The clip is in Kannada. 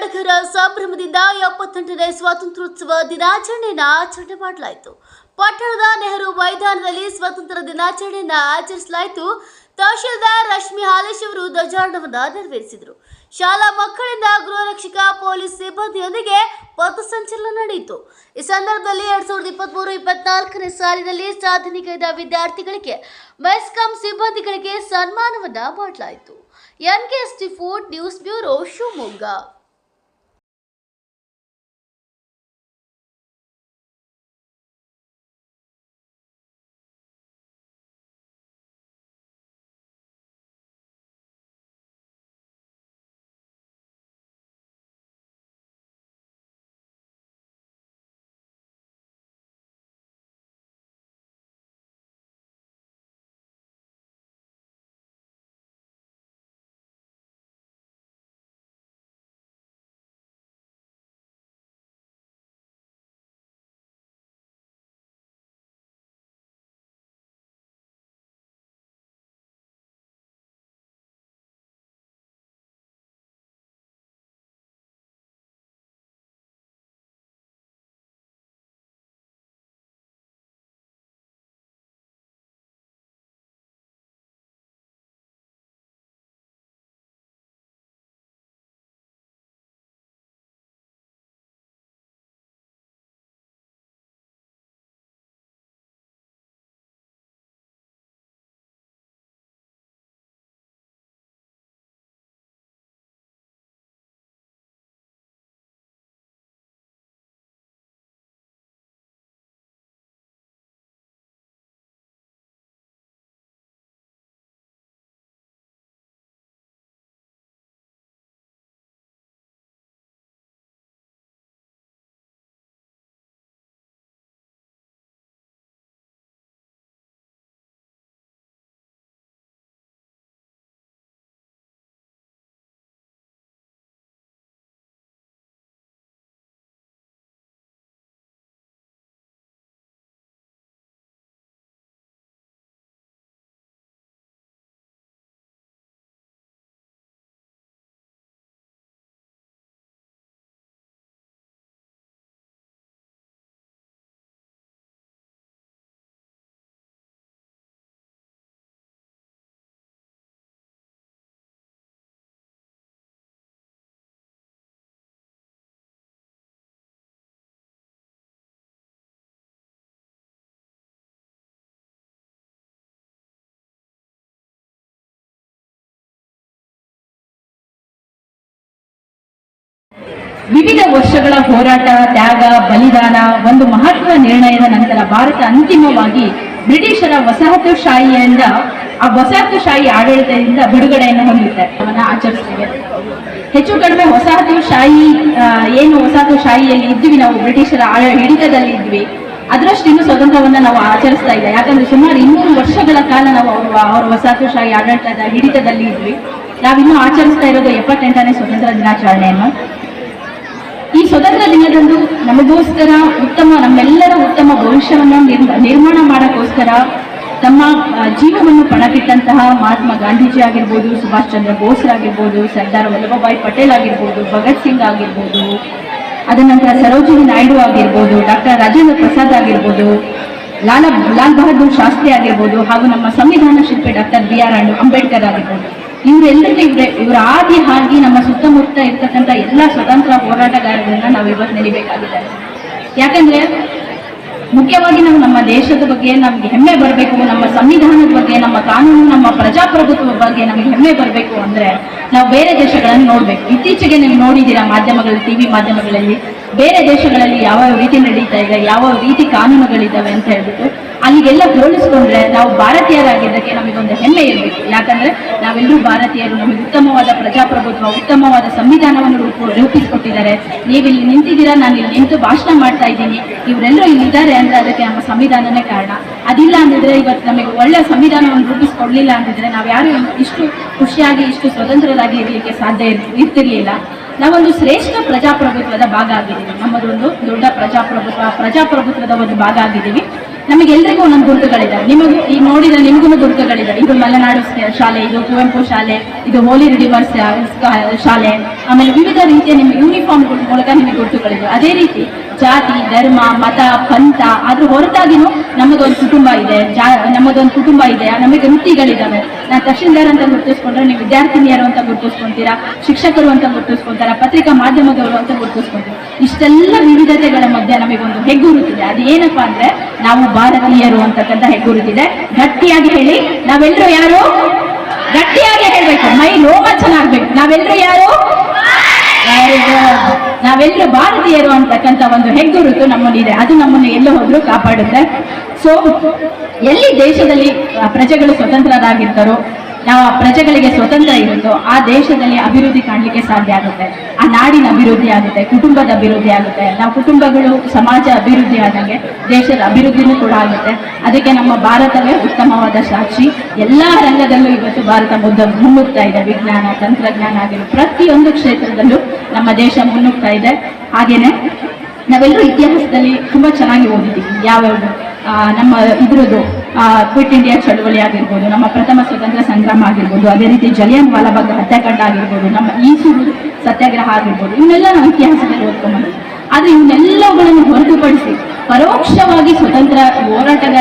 ಸಡಗರ ಸಂಭ್ರಮದಿಂದ ಎಪ್ಪತ್ತೆಂಟನೇ ಸ್ವಾತಂತ್ರ್ಯೋತ್ಸವ ದಿನಾಚರಣೆಯನ್ನು ಆಚರಣೆ ಮಾಡಲಾಯಿತು. ಪಟ್ಟಣದ ನೆಹರು ಮೈದಾನದಲ್ಲಿ ಸ್ವಾತಂತ್ರ್ಯ ದಿನಾಚರಣೆಯನ್ನು ಆಚರಿಸಲಾಯಿತು. ತಹಶೀಲ್ದಾರ್ ರಶ್ಮಿ ಹಾಲೇಶ್ ಅವರು ಧ್ವಜಾರೋಹಣವನ್ನು ನೆರವೇರಿಸಿದರು. ಶಾಲಾ ಮಕ್ಕಳಿಂದ ಗೃಹರಕ್ಷಕ ಪೊಲೀಸ್ ಸಿಬ್ಬಂದಿಯೊಂದಿಗೆ ಪಥಸಂಚಲನ ನಡೆಯಿತು. ಈ ಸಂದರ್ಭದಲ್ಲಿ ಎರಡ್ ಸಾವಿರದ ಇಪ್ಪತ್ಮೂರು ಇಪ್ಪತ್ನಾಲ್ಕನೇ ಸಾಲಿನಲ್ಲಿ ಸಾಧನೆ ಕೈದ ವಿದ್ಯಾರ್ಥಿಗಳಿಗೆ ಮೆಸ್ಕಾಂ ಸಿಬ್ಬಂದಿಗಳಿಗೆ ಸನ್ಮಾನವನ್ನ ಮಾಡಲಾಯಿತು. N K S T food news bureau Shivamogga. ವಿವಿಧ ವರ್ಷಗಳ ಹೋರಾಟ, ತ್ಯಾಗ, ಬಲಿದಾನ ಒಂದು ಮಹತ್ವ ನಿರ್ಣಯದ ನಂತರ ಭಾರತ ಅಂತಿಮವಾಗಿ ಬ್ರಿಟಿಷರ ವಸಾಹತುಶಾಹಿಯಿಂದ, ಆ ವಸಾಹತುಶಾಹಿ ಆಡಳಿತದಿಂದ ಬಿಡುಗಡೆಯನ್ನು ಹೊಂದುತ್ತೆ ಅವನ್ನ ಆಚರಿಸ್ತೇವೆ ಹೆಚ್ಚು ಕಡಿಮೆ ವಸಾಹತುಶಾಹಿ ಏನು ವಸಾಹತುಶಾಹಿಯಲ್ಲಿ ಇದ್ವಿ ನಾವು, ಬ್ರಿಟಿಷರ ಹಿಡಿತದಲ್ಲಿ ಇದ್ವಿ. ಅದರಷ್ಟು ಇನ್ನು ಸ್ವತಂತ್ರವನ್ನ ನಾವು ಆಚರಿಸ್ತಾ ಇಲ್ಲ. ಯಾಕಂದ್ರೆ ಸುಮಾರು ಇನ್ನೂರು ವರ್ಷಗಳ ಕಾಲ ನಾವು ಅವ್ರ, ಅವರ ವಸಾಹತುಶಾಹಿ ಆಡಳಿತದ ಹಿಡಿತದಲ್ಲಿ ಇದ್ವಿ. ನಾವಿನ್ನೂ ಆಚರಿಸ್ತಾ ಇರೋದು ಎಪ್ಪತ್ತೆಂಟನೇ ಸ್ವತಂತ್ರ ದಿನಾಚರಣೆಯನ್ನು. ಈ ಸ್ವತಂತ್ರ ದಿನದಂದು ನಮಗೋಸ್ಕರ ಉತ್ತಮ, ನಮ್ಮೆಲ್ಲರ ಉತ್ತಮ ಭವಿಷ್ಯವನ್ನು ನಿರ್ಮ, ನಿರ್ಮಾಣ ಮಾಡೋಕ್ಕೋಸ್ಕರ ತಮ್ಮ ಜೀವವನ್ನು ಪಣಕ್ಕಿಟ್ಟಂತಹ ಮಹಾತ್ಮ ಗಾಂಧೀಜಿ ಆಗಿರ್ಬೋದು, ಸುಭಾಷ್ ಚಂದ್ರ ಬೋಸ್ರಾಗಿರ್ಬೋದು ಸರ್ದಾರ್ ವಲ್ಲಭಭಾಯಿ ಪಟೇಲ್ ಆಗಿರ್ಬೋದು, ಭಗತ್ ಸಿಂಗ್ ಆಗಿರ್ಬೋದು, ಅದ ನಂತರ ಸರೋಜಿನಿ ನಾಯ್ಡು ಆಗಿರ್ಬೋದು, ಡಾಕ್ಟರ್ ರಾಜೇಂದ್ರ ಪ್ರಸಾದ್ ಆಗಿರ್ಬೋದು, ಲಾಲ, ಲಾಲ್ ಬಹದ್ದೂರ್ ಶಾಸ್ತ್ರಿ ಆಗಿರ್ಬೋದು, ಹಾಗೂ ನಮ್ಮ ಸಂವಿಧಾನ ಶಿಲ್ಪಿ ಡಾಕ್ಟರ್ ಬಿ ಆರ್ ಅಂಬೇಡ್ಕರ್ ಆಗಿರ್ಬೋದು. ಇವರೆಲ್ಲರೂ ಇವ್ರೆ, ಇವರ ಆದಿ ಹಾಗೆ ನಮ್ಮ ಸುತ್ತಮುತ್ತ ಇರ್ತಕ್ಕಂಥ ಎಲ್ಲ ಸ್ವತಂತ್ರ ಹೋರಾಟಗಾರರನ್ನ ನಾವು ನಡಿಬೇಕಾಗಿದೆ ಯಾಕಂದ್ರೆ ಮುಖ್ಯವಾಗಿ ನಾವು ನಮ್ಮ ದೇಶದ ಬಗ್ಗೆ ನಮ್ಗೆ ಹೆಮ್ಮೆ ಬರಬೇಕು, ನಮ್ಮ ಸಂವಿಧಾನದ ಬಗ್ಗೆ, ನಮ್ಮ ಕಾನೂನು, ನಮ್ಮ ಪ್ರಜಾಪ್ರಭುತ್ವದ ಬಗ್ಗೆ ನಮಗೆ ಹೆಮ್ಮೆ ಬರಬೇಕು ಅಂದ್ರೆ ನಾವು ಬೇರೆ ದೇಶಗಳನ್ನು ನೋಡ್ಬೇಕು. ಇತ್ತೀಚೆಗೆ ನೀವು ನೋಡಿದ್ದೀರಾ ಮಾಧ್ಯಮಗಳಲ್ಲಿ ಟಿವಿ ಮಾಧ್ಯಮಗಳಲ್ಲಿ, ಬೇರೆ ದೇಶಗಳಲ್ಲಿ ಯಾವ ರೀತಿ ನಡೀತಾ ಇದೆ ಯಾವ ರೀತಿ ಕಾನೂನುಗಳಿದ್ದಾವೆ ಅಂತ ಹೇಳ್ಬಿಟ್ಟು. ಅಲ್ಲಿಗೆಲ್ಲ ಹೋಲಿಸ್ಕೊಂಡ್ರೆ ನಾವು ಭಾರತೀಯರಾಗಿದ್ದಕ್ಕೆ ನಮಗೊಂದು ಹೆಮ್ಮೆ ಇರಬೇಕು. ಯಾಕಂದ್ರೆ ನಾವೆಲ್ಲರೂ ಭಾರತೀಯರು, ನಮಗೆ ಉತ್ತಮವಾದ ಪ್ರಜಾಪ್ರಭುತ್ವ, ಉತ್ತಮವಾದ ಸಂವಿಧಾನವನ್ನು ರೂಪ, ರೂಪಿಸಿಕೊಟ್ಟಿದ್ದಾರೆ. ನೀವಿಲ್ಲಿ ನಿಂತಿದ್ದೀರಾ? ನಾನು ಇಲ್ಲಿ ನಿಂತು ಭಾಷಣ ಮಾಡ್ತಾ ಇದ್ದೀನಿ. ಇವರೆಲ್ಲರೂ ಇಲ್ಲಿದ್ದಾರೆ ಅಂದ್ರೆ ಅದಕ್ಕೆ ನಮ್ಮ ಸಂವಿಧಾನನೇ ಕಾರಣ. ಅದಿಲ್ಲ ಅಂದಿದ್ರೆ ಇವತ್ತು ನಮಗೆ ಒಳ್ಳೆ ಸಂವಿಧಾನವನ್ನು ರೂಪಿಸಿಕೊಡ್ಲಿಲ್ಲ ಅಂದಿದ್ರೆ ನಾವು ಯಾರು ಇಷ್ಟು ಖುಷಿಯಾಗಿ, ಇಷ್ಟು ಸ್ವತಂತ್ರರಾಗಿ ಇರಲಿಕ್ಕೆ ಸಾಧ್ಯ ಇರ್- ಇರ್ತಿರ್ಲಿಲ್ಲ. ನಾವೊಂದು ಶ್ರೇಷ್ಠ ಪ್ರಜಾಪ್ರಭುತ್ವದ ಭಾಗ ಆಗಿದ್ದೀವಿ. ನಮ್ಮದೊಂದು ದೊಡ್ಡ ಪ್ರಜಾಪ್ರಭುತ್ವ, ಪ್ರಜಾಪ್ರಭುತ್ವದ ಒಂದು ಭಾಗ ಆಗಿದ್ದೀವಿ. ನಮಗೆಲ್ಲರಿಗೂ ಒಂದೊಂದು ಗುರುತುಗಳಿದೆ ನಿಮಗೂ ಈ ನೋಡಿದ ನಿಮಗೂ ಗುರುತುಗಳಿದೆ ಇದು ಮಲೆನಾಡು ಶಾಲೆ, ಇದು ಕುವೆಂಪು ಶಾಲೆ, ಇದು ಹೋಲಿ ರಿಡಿವರ್ಸ್ ಶಾಲೆ. ಆಮೇಲೆ ವಿವಿಧ ರೀತಿಯ ನಿಮ್ಮ ಯೂನಿಫಾರ್ಮ್ ಮೂಲಕ ನಿಮಗೆ ಗುರುತುಗಳಿದೆ ಅದೇ ರೀತಿ ಜಾತಿ, ಧರ್ಮ, ಮತ, ಪಂಥ ಅದ್ರ ಹೊರತಾಗಿನೂ ನಮ್ಮದೊಂದು ಕುಟುಂಬ ಇದೆ. ನಮ್ಮದೊಂದು ಕುಟುಂಬ ಇದೆ. ನಮಗೆ ವೃತ್ತಿಗಳಿದ್ದಾವೆ ನಾನು ತಹಶೀಲ್ದಾರ್ ಅಂತ ಗುರುತಿಸ್ಕೊಂಡ್ರೆ ನೀವು ವಿದ್ಯಾರ್ಥಿನಿಯರು ಅಂತ ಗುರುತಿಸ್ಕೊಂತೀರಾ, ಶಿಕ್ಷಕರು ಅಂತ ಗುರುತಿಸ್ಕೊಂತಾರ, ಪತ್ರಿಕಾ ಮಾಧ್ಯಮದವರು ಅಂತ ಗುರುತಿಸ್ಕೊಂತೀವಿ ಇಷ್ಟೆಲ್ಲ ವಿವಿಧತೆಗಳ ಮಧ್ಯೆ ನಮಗೊಂದು ಹೆಗ್ಗುರುತಿದೆ. ಅದು ಏನಪ್ಪಾ ಅಂದ್ರೆ ನಾವು ಭಾರತೀಯರು ಅಂತಕ್ಕಂಥ ಹೆಗ್ಗುರುತಿದೆ. ಗಟ್ಟಿಯಾಗಿ ಹೇಳಿ ನಾವೆಲ್ಲರೂ ಯಾರು? ಗಟ್ಟಿಯಾಗಿ ಹೇಳ್ಬೇಕು. ಮೈ ರೋಮಾಚನ ಆಗ್ಬೇಕು ನಾವೆಲ್ಲರೂ ಯಾರು. ನಾವೆಲ್ಲರೂ ಭಾರತೀಯರು ಅಂತಕ್ಕಂಥ ಒಂದು ಹೆಗ್ಗುರುತು ನಮ್ಮಲ್ಲಿದೆ ಅದು ನಮ್ಮನ್ನು ಎಲ್ಲೋ ಹೋದ್ರೂ ಕಾಪಾಡುತ್ತೆ. ಸೊ ಎಲ್ಲಿ ದೇಶದಲ್ಲಿ ಪ್ರಜೆಗಳು ಸ್ವತಂತ್ರರಾಗಿರ್ತಾರೋ ನಾವು ಆ ಪ್ರಜೆಗಳಿಗೆ ಸ್ವತಂತ್ರ ಇರುತ್ತೋ, ಆ ದೇಶದಲ್ಲಿ ಅಭಿವೃದ್ಧಿ ಕಾಣಲಿಕ್ಕೆ ಸಾಧ್ಯ ಆಗುತ್ತೆ. ಆ ನಾಡಿನ ಅಭಿವೃದ್ಧಿ ಆಗುತ್ತೆ, ಕುಟುಂಬದ ಅಭಿವೃದ್ಧಿ ಆಗುತ್ತೆ. ನಾವು ಕುಟುಂಬಗಳು, ಸಮಾಜ ಅಭಿವೃದ್ಧಿ ಆದಂಗೆ ದೇಶದ ಅಭಿವೃದ್ಧಿನೂ ಕೂಡ ಆಗುತ್ತೆ. ಅದಕ್ಕೆ ನಮ್ಮ ಭಾರತವೇ ಉತ್ತಮವಾದ ಸಾಕ್ಷಿ. ಎಲ್ಲ ರಂಗದಲ್ಲೂ ಇವತ್ತು ಭಾರತ ಮುದ್ದ ಮುನ್ನುಗ್ತಾ ಇದೆ. ವಿಜ್ಞಾನ, ತಂತ್ರಜ್ಞಾನ ಆಗಿರೋ ಪ್ರತಿಯೊಂದು ಕ್ಷೇತ್ರದಲ್ಲೂ ನಮ್ಮ ದೇಶ ಮುನ್ನುಗ್ತಾ ಇದೆ. ಹಾಗೇನೆ ನಾವೆಲ್ಲರೂ ಇತಿಹಾಸದಲ್ಲಿ ತುಂಬಾ ಚೆನ್ನಾಗಿ ಓದಿದ್ದೀವಿ. ಯಾವ್ಯಾವ ನಮ್ಮ ಇದ್ರದ್ದು ಕ್ವಿಟ್ ಇಂಡಿಯಾ ಚಳುವಳಿ ಆಗಿರ್ಬೋದು, ನಮ್ಮ ಪ್ರಥಮ ಸ್ವತಂತ್ರ ಸಂಗ್ರಾಮ ಆಗಿರ್ಬೋದು, ಅದೇ ರೀತಿ ಜಲಿಯನ್ ವಾಲಾಬಾಗ್ ಹತ್ಯಾಕಾಂಡ ಆಗಿರ್ಬೋದು, ನಮ್ಮ ಈಸೂರು ಸತ್ಯಾಗ್ರಹ ಆಗಿರ್ಬೋದು, ಇವನ್ನೆಲ್ಲ ನಾವು ಇತಿಹಾಸದಲ್ಲಿ ಓದ್ಕೊಂಡ್ಬಂದಿದ್ದೀವಿ ಆದ್ರೆ ಇವನ್ನೆಲ್ಲವುಗಳನ್ನು ಹೊರತುಪಡಿಸಿ ಪರೋಕ್ಷವಾಗಿ ಸ್ವತಂತ್ರ ಹೋರಾಟಗಾರ